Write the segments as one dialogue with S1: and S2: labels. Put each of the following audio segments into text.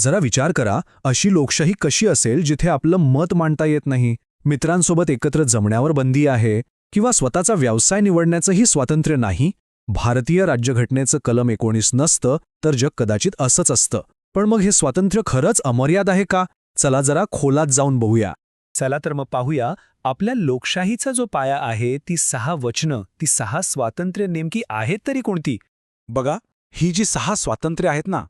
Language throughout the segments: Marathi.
S1: जरा विचार करा अशी लोकशाही कशी असेल जिथे आपलं मत मांडता येत नाही? मित्रांसोबत एकत्र जमण्यावर बंदी आहे किंवा स्वतःचा व्यवसाय निवडण्याचंही स्वातंत्र्य नाही? भारतीय राज्यघटनेचं कलम एकोणीस नसतं तर जग कदाचित असंच असतं. पण मग हे स्वातंत्र्य खरंच अमर्याद आहे का? चला जरा खोलात जाऊन बघूया.
S2: चला तर मग पाहूया आपल्या लोकशाहीचा जो पाया आहे ती सहा वचनं ती सहा स्वातंत्र्य नेमकी आहेत तरी कोणती?
S3: बघा ही जी सहा स्वातंत्र्य आहेत ना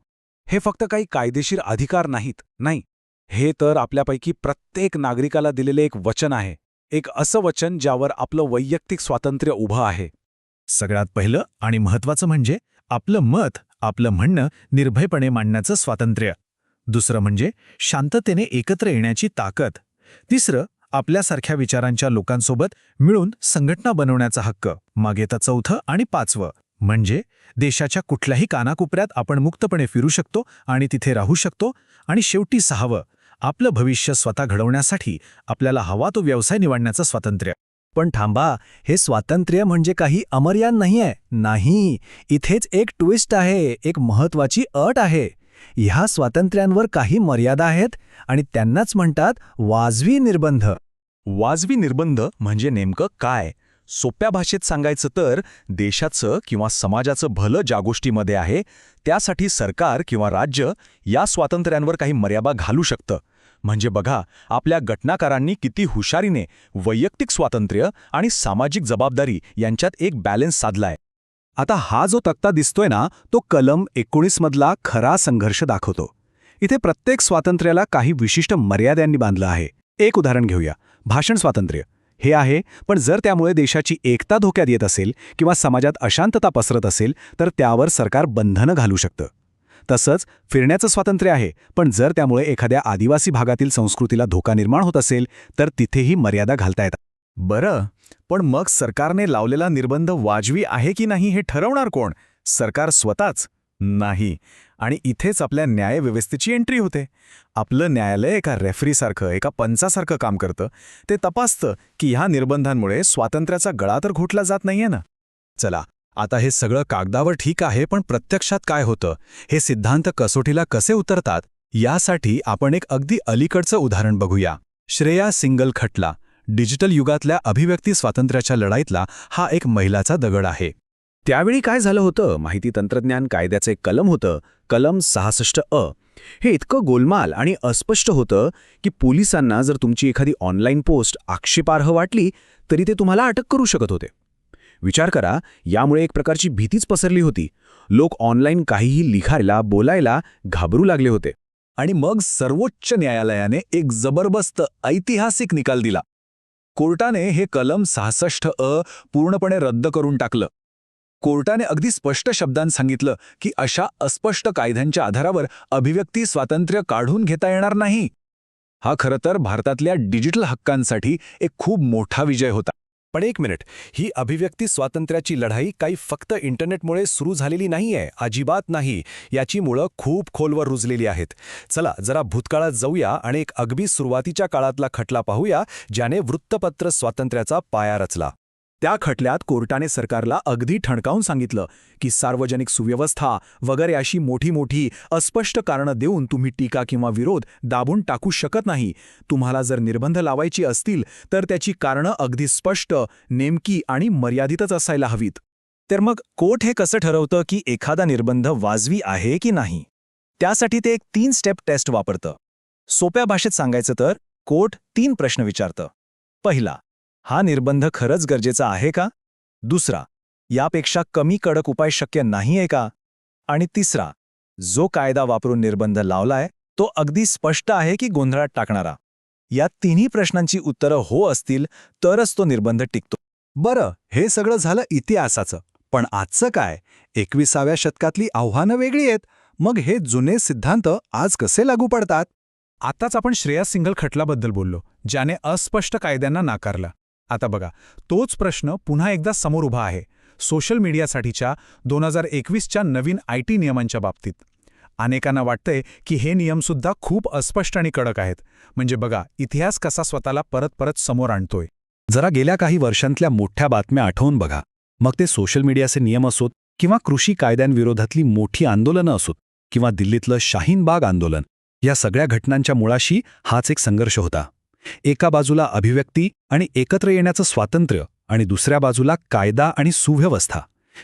S3: हे फक्त काही कायदेशीर अधिकार नाहीत नाही. हे तर आपल्यापैकी प्रत्येक नागरिकाला दिलेले एक वचन आहे. एक असं वचन ज्यावर आपलं वैयक्तिक स्वातंत्र्य उभं आहे.
S1: सगळ्यात पहिलं आणि महत्वाचं म्हणजे आपलं मत आपलं म्हणणं निर्भयपणे मांडण्याचं स्वातंत्र्य. दुसरं म्हणजे शांततेने एकत्र येण्याची ताकद. तिसरं आपल्यासारख्या विचारांच्या लोकांसोबत मिळून संघटना बनवण्याचा हक्क. मागे तर चौथं आणि पाचवं म्हणजे देशाच्या कुठल्याही कानाकोपऱ्यात आपण मुक्तपणे फिरू शकतो आणि तिथे राहू शकतो. आणि शेवटी सहावं आपलं भविष्य स्वतः घडवण्यासाठी आपल्याला हवा तो व्यवसाय निवडण्याचं स्वातंत्र्य. पण थांबा हे स्वातंत्र्य म्हणजे काही अमर्याद नाहीये. नाही इथेच एक ट्विस्ट आहे एक महत्वाची अट आहे. ह्या स्वातंत्र्यांवर काही मर्यादा आहेत आणि त्यांनाच म्हणतात वाजवी निर्बंध.
S3: वाजवी निर्बंध म्हणजे नेमकं काय? सोप्या भाषेत सांगायचं तर देशाचं किंवा समाजाचं भलं ज्या गोष्टीमध्ये आहे त्यासाठी सरकार किंवा राज्य या स्वातंत्र्यांवर काही मर्यादा घालू शकतं. म्हणजे बघा आपल्या घटनाकारांनी किती हुशारीने वैयक्तिक स्वातंत्र्य आणि सामाजिक जबाबदारी यांच्यात एक बॅलन्स साधलाय.
S1: आता हा जो तक्ता दिसतोय ना तो कलम एकोणीसमधला खरा संघर्ष दाखवतो. इथे प्रत्येक स्वातंत्र्याला काही विशिष्ट मर्यादांनी बांधलं आहे. एक उदाहरण घेऊया. भाषण स्वातंत्र्य. हे आहे पण जर त्यामुळे देशाची एकता धोक्यात येत असेल किंवा समाजात अशांतता पसरत असेल तर त्यावर सरकार बंधनं घालू शकतं. तसंच फिरण्याचं स्वातंत्र्य आहे पण जर त्यामुळे एखाद्या आदिवासी भागातील संस्कृतीला धोका निर्माण होत असेल तर तिथेही मर्यादा घालता येतात.
S3: बरं पण मग सरकारने लावलेला निर्बंध वाजवी आहे की नाही हे ठरवणार कोण? सरकार स्वतःच. नाही. आणि इथेच आपल्या न्यायव्यवस्थेची एंट्री होते. आपलं न्यायालय एका रेफरीसारखं एका पंचासारखं काम करतं. ते तपासतं की ह्या निर्बंधांमुळे स्वातंत्र्याचा गळा तर घोटला जात नाहीये ना?
S1: चला आता हे सगळं कागदावर ठीक आहे पण प्रत्यक्षात काय होतं? हे सिद्धांत कसोटीला कसे उतरतात? यासाठी आपण एक अगदी अलीकडचं उदाहरण बघूया. श्रेया सिंगल खटला डिजिटल युगातल्या अभिव्यक्ती स्वातंत्र्याच्या लढाईतला हा एक महिलाचा दगड आहे. त्यावेळी काय झालं होतं? माहिती तंत्रज्ञान कायद्याचे कलम होतं. कलम सहासष्ट अ. हे इतकं गोलमाल आणि अस्पष्ट होतं की पोलिसांना जर तुमची एखादी ऑनलाईन पोस्ट आक्षेपार्ह वाटली तरी ते तुम्हाला अटक करू शकत होते. विचार करा यामुळे एक प्रकारची भीतीच पसरली होती. लोक ऑनलाईन काहीही लिखायला बोलायला घाबरू लागले होते.
S3: आणि मग सर्वोच्च न्यायालयाने एक जबरदस्त ऐतिहासिक निकाल दिला. कोर्टाने हे कलम सहासष्ट अ पूर्णपणे रद्द करून टाकलं. कोर्टाने अगदी स्पष्ट शब्दांत सांगितलं की अशा अस्पष्ट कायद्यांच्या आधारावर अभिव्यक्ती स्वातंत्र्य काढून घेता येणार नाही. हा खरं तर भारतातल्या डिजिटल हक्कांसाठी एक खूप मोठा विजय होता.
S1: पण एक मिनिट ही अभिव्यक्ती स्वातंत्र्याची लढाई काही फक्त इंटरनेटमुळे सुरू झालेली नाहीये अजिबात नाही याची मुळं खूप खोलवर रुजलेली आहेत. चला जरा भूतकाळात जाऊया आणि एक अगदी सुरुवातीच्या काळातला खटला पाहूया ज्याने वृत्तपत्र स्वातंत्र्याचा पाया रचला. त्या खटल्यात कोर्टाने सरकारला अगदी ठणकावून सांगितलं की सार्वजनिक सुव्यवस्था वगैरे अशी मोठी मोठी अस्पष्ट कारणं देऊन तुम्ही टीका किंवा विरोध दाबून टाकू शकत नाही. तुम्हाला जर निर्बंध लावायची असतील तर त्याची कारणं अगदी स्पष्ट नेमकी आणि मर्यादितच असायला हवीत. तर मग कोर्ट हे कसं ठरवतं की एखादा निर्बंध वाजवी आहे की नाही? त्यासाठी ते एक तीन स्टेप टेस्ट वापरतं. सोप्या भाषेत सांगायचं तर कोर्ट तीन प्रश्न विचारतं. पहिला हा निर्बंध खरंच गरजेचा आहे का? दुसरा यापेक्षा कमी कडक उपाय शक्य नाहीये का? आणि तिसरा जो कायदा वापरून निर्बंध लावलाय तो अगदी स्पष्ट आहे की गोंधळात टाकणारा? या तिन्ही प्रश्नांची उत्तरं हो असतील तरच तो निर्बंध टिकतो. बरं हे सगळं झालं इतिहासाचं. पण आजचं काय? एकविसाव्या शतकातली आव्हानं वेगळी आहेत. मग हे जुने सिद्धांत आज कसे लागू पडतात? आताच आपण श्रेया सिंगल खटलाबद्दल बोललो ज्याने अस्पष्ट कायद्यांना नाकारलं. आता बघा तोच प्रश्न पुन्हा एकदा समोर उभा आहे सोशल मीडियासाठीच्या दोन हजार एकवीसच्या नवीन आय टी नियमांच्या बाबतीत. अनेकांना वाटतंय की हे नियमसुद्धा खूप अस्पष्ट आणि कडक आहेत. म्हणजे बघा इतिहास कसा स्वतःला परत परत समोर आणतोय. जरा गेल्या काही वर्षांतल्या मोठ्या बातम्या आठवून बघा. मग ते सोशल मीडियाचे नियम असोत किंवा कृषी कायद्यांविरोधातली मोठी आंदोलनं असोत किंवा दिल्लीतलं शाहीन बाग आंदोलन या सगळ्या घटनांच्या मुळाशी हाच एक संघर्ष होता. एका बाजूला अभिव्यक्ती आणि एकत्र येण्याचं स्वातंत्र्य आणि दुसऱ्या बाजूला कायदा आणि सुव्यवस्था.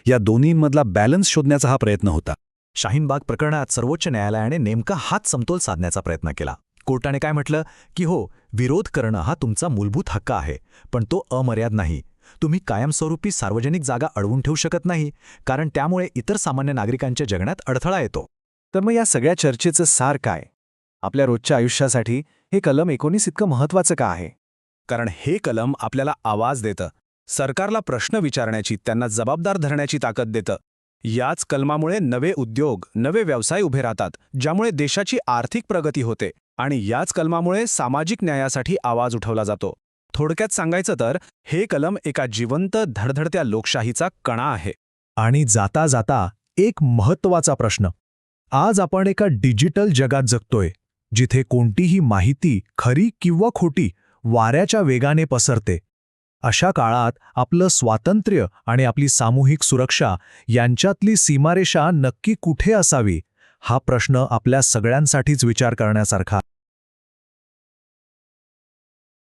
S1: या दोन्हींमधला बॅलन्स शोधण्याचा हा प्रयत्न होता.
S4: शाहीनबाग प्रकरणात सर्वोच्च न्यायालयाने नेमका हाच समतोल साधण्याचा प्रयत्न केला. कोर्टाने काय म्हटलं? की हो विरोध करणं हा तुमचा मूलभूत हक्क आहे पण तो अमर्याद नाही. तुम्ही कायमस्वरूपी सार्वजनिक जागा अडवून ठेवू शकत नाही कारण त्यामुळे इतर सामान्य नागरिकांच्या जगण्यात अडथळा येतो.
S2: तर मग या सगळ्या चर्चेचं सार काय? आपल्या रोजच्या आयुष्यासाठी हे कलम एकोणीस इतकं महत्वाचं का आहे?
S1: कारण हे कलम आपल्याला आवाज देतं सरकारला प्रश्न विचारण्याची त्यांना जबाबदार धरण्याची ताकद देतं. याच कलमामुळे नवे उद्योग नवे व्यवसाय उभे राहतात ज्यामुळे देशाची आर्थिक प्रगती होते आणि याच कलमामुळे सामाजिक न्यायासाठी आवाज उठवला जातो. थोडक्यात सांगायचं तर हे कलम एका जिवंत धडधडत्या लोकशाहीचा कणा आहे.
S2: आणि जाता जाता एक महत्त्वाचा प्रश्न. आज आपण एका डिजिटल जगात जगतोय. जिथे कोणतीही माहिती खरी किंवा खोटी वाऱ्याच्या वेगाने पसरते. अशा काळात आपलं स्वातंत्र्य आणि आपली सामूहिक सुरक्षा यांच्यातली सीमारेषा नक्की कुठे असावी? हा प्रश्न आपल्या सगळ्यांसाठीच विचार करण्यासारखा.